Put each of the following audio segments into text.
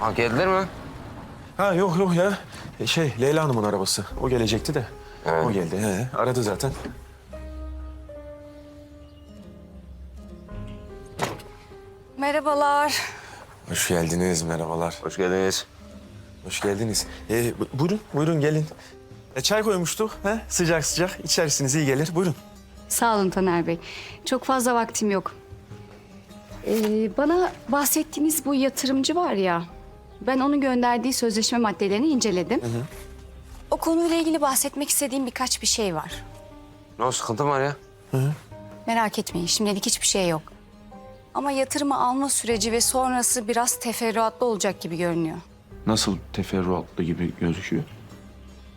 Ha geldiler mi? Ha yok yok ya. E, Şey Leyla Hanım'ın arabası. O gelecekti de. Evet. O geldi. He, aradı zaten. Merhabalar. Hoş geldiniz. Merhabalar. Hoş geldiniz. Hoş geldiniz. E, bu- buyurun, buyurun gelin. E, çay koymuştuk. He? Sıcak sıcak. İçersiniz iyi gelir. Buyurun. Sağ olun Taner Bey. Çok fazla vaktim yok. Ee, bana bahsettiğiniz bu yatırımcı var ya... ...ben onun gönderdiği sözleşme maddelerini inceledim. O konuyla ilgili bahsetmek istediğim birkaç bir şey var. Ne o sıkıntı var ya? Merak etmeyin şimdilik hiçbir şey yok. Ama yatırımı alma süreci ve sonrası biraz teferruatlı olacak gibi görünüyor. Nasıl teferruatlı gibi gözüküyor?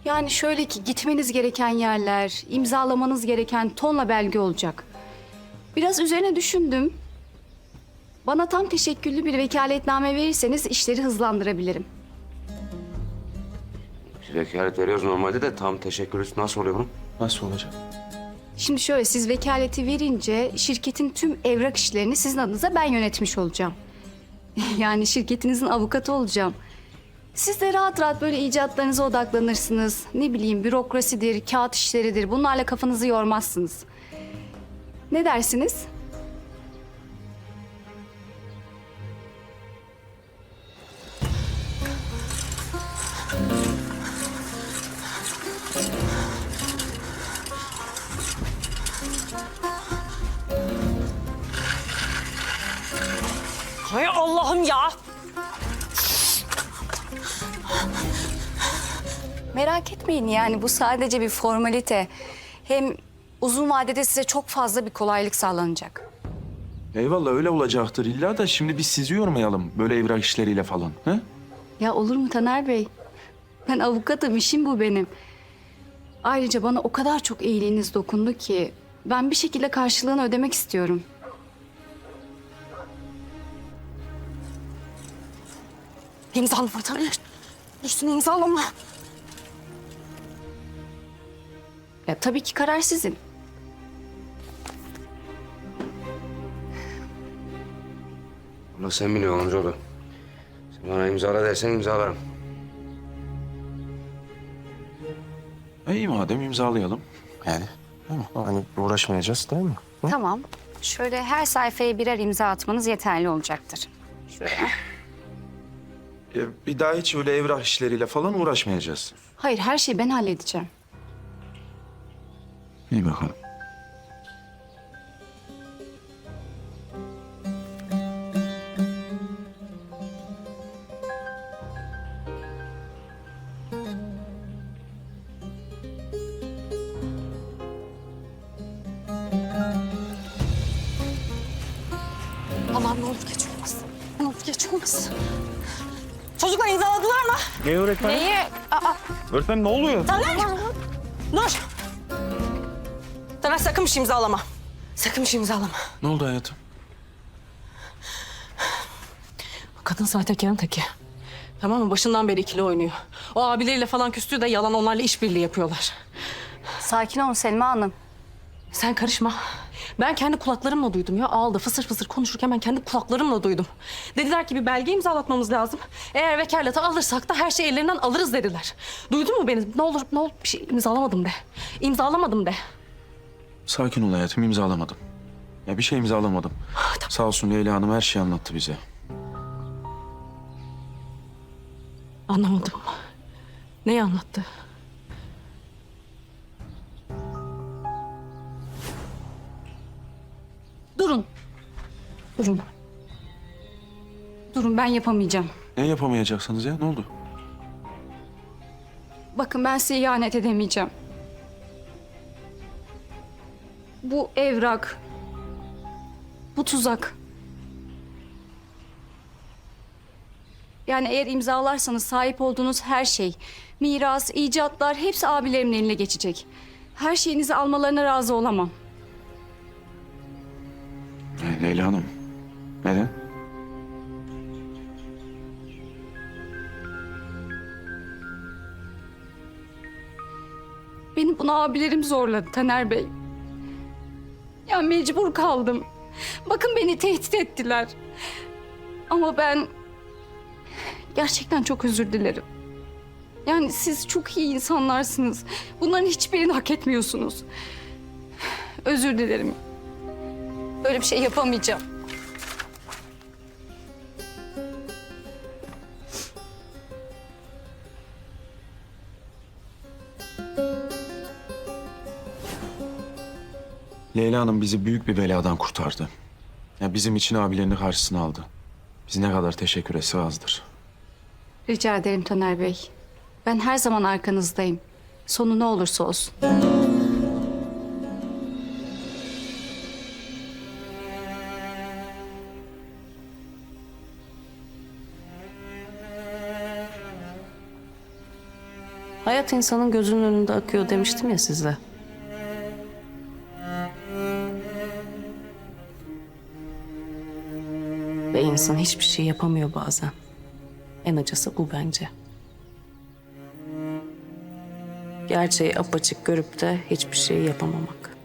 Yani şöyle ki gitmeniz gereken yerler, imzalamanız gereken tonla belge olacak. Biraz üzerine düşündüm. Bana tam teşekküllü bir vekaletname verirseniz işleri hızlandırabilirim. Biz vekalet veriyoruz normalde de tam teşekkür nasıl oluyor bunun? Nasıl olacak? Şimdi şöyle siz vekaleti verince şirketin tüm evrak işlerini sizin adınıza ben yönetmiş olacağım. yani şirketinizin avukatı olacağım. Siz de rahat rahat böyle icatlarınıza odaklanırsınız. Ne bileyim bürokrasidir, kağıt işleridir. Bunlarla kafanızı yormazsınız. Ne dersiniz? Hay Allah'ım ya. Merak etmeyin yani bu sadece bir formalite. Hem uzun vadede size çok fazla bir kolaylık sağlanacak. Eyvallah öyle olacaktır illa da şimdi biz sizi yormayalım böyle evrak işleriyle falan. He? Ya olur mu Taner Bey? Ben avukatım, işim bu benim. Ayrıca bana o kadar çok iyiliğiniz dokundu ki... ...ben bir şekilde karşılığını ödemek istiyorum. İmzalama Taner. Üstüne imzalama. Ya tabii ki karar sizin. Bunu sen biliyorsun amcaoğlu. Sen bana imzala dersen imzalarım. E, iyi madem imzalayalım. Yani. Değil mi? Hani uğraşmayacağız değil mi? Tamam. Şöyle her sayfaya birer imza atmanız yeterli olacaktır. Şöyle. E, bir daha hiç öyle evrak işleriyle falan uğraşmayacağız. Hayır, her şeyi ben halledeceğim. İyi bakalım. Allah'ım ne olur geç olmasın. Ne olur geç olmasın. Çocuklar imzaladılar mı? Ne öğretmen? Neyi? Aa, Öğretmen ne oluyor? Taner. Dur. Taner sakın bir şey imzalama. Sakın bir şey imzalama. Ne oldu hayatım? O kadın sahtekarın teki. Tamam mı? Başından beri ikili oynuyor. O abileriyle falan küstüğü de yalan onlarla işbirliği yapıyorlar. Sakin olun Selma Hanım. Sen karışma. Ben kendi kulaklarımla duydum ya. Ağılda fısır fısır konuşurken ben kendi kulaklarımla duydum. Dediler ki bir belge imzalatmamız lazım. Eğer vekaleti alırsak da her şeyi ellerinden alırız dediler. Duydun mu beni? Ne olur ne olur bir şey imzalamadım de. İmzalamadım de. Sakin ol hayatım imzalamadım. Ya bir şey imzalamadım. Sağ olsun Leyla Hanım her şeyi anlattı bize. Anlamadım. Neyi anlattı? Durun. Durun ben yapamayacağım. Ne yapamayacaksınız ya ne oldu? Bakın ben size ihanet edemeyeceğim. Bu evrak, bu tuzak. Yani eğer imzalarsanız sahip olduğunuz her şey, miras, icatlar hepsi abilerimin eline geçecek. Her şeyinizi almalarına razı olamam. Leyla Hanım. Neden? Beni buna abilerim zorladı Taner Bey. Ya mecbur kaldım. Bakın beni tehdit ettiler. Ama ben Gerçekten çok özür dilerim. Yani siz çok iyi insanlarsınız. Bunların hiçbirini hak etmiyorsunuz. Özür dilerim. Böyle bir şey yapamayacağım. Leyla Hanım bizi büyük bir beladan kurtardı. Ya bizim için abilerini karşısına aldı. Biz ne kadar teşekkür etse azdır. Rica ederim Taner Bey. Ben her zaman arkanızdayım. Sonu ne olursa olsun. Hayat insanın gözünün önünde akıyor demiştim ya size. Ve insan hiçbir şey yapamıyor bazen. En acısı bu bence. Gerçeği apaçık görüp de hiçbir şey yapamamak.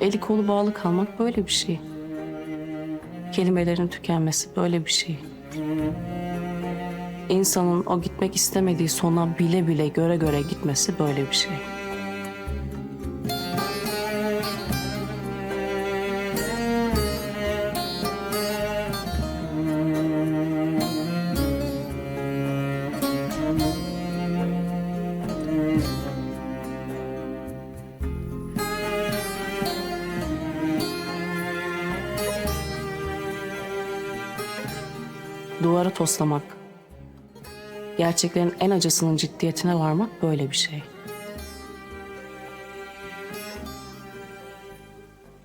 Eli kolu bağlı kalmak böyle bir şey. Kelimelerin tükenmesi böyle bir şey. İnsanın o gitmek istemediği sona bile bile göre göre gitmesi böyle bir şey. Duvara toslamak, gerçeklerin en acısının ciddiyetine varmak böyle bir şey.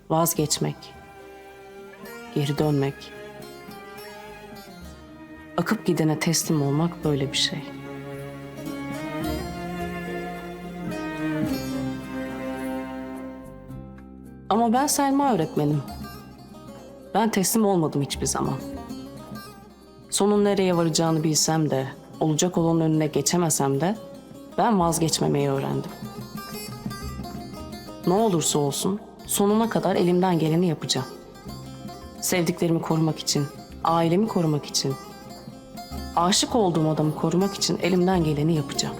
Vazgeçmek, geri dönmek, akıp gidene teslim olmak böyle bir şey. Ama ben Selma öğretmenim. Ben teslim olmadım hiçbir zaman. Sonun nereye varacağını bilsem de, olacak olanın önüne geçemesem de ben vazgeçmemeyi öğrendim. Ne olursa olsun sonuna kadar elimden geleni yapacağım. Sevdiklerimi korumak için, ailemi korumak için, aşık olduğum adamı korumak için elimden geleni yapacağım.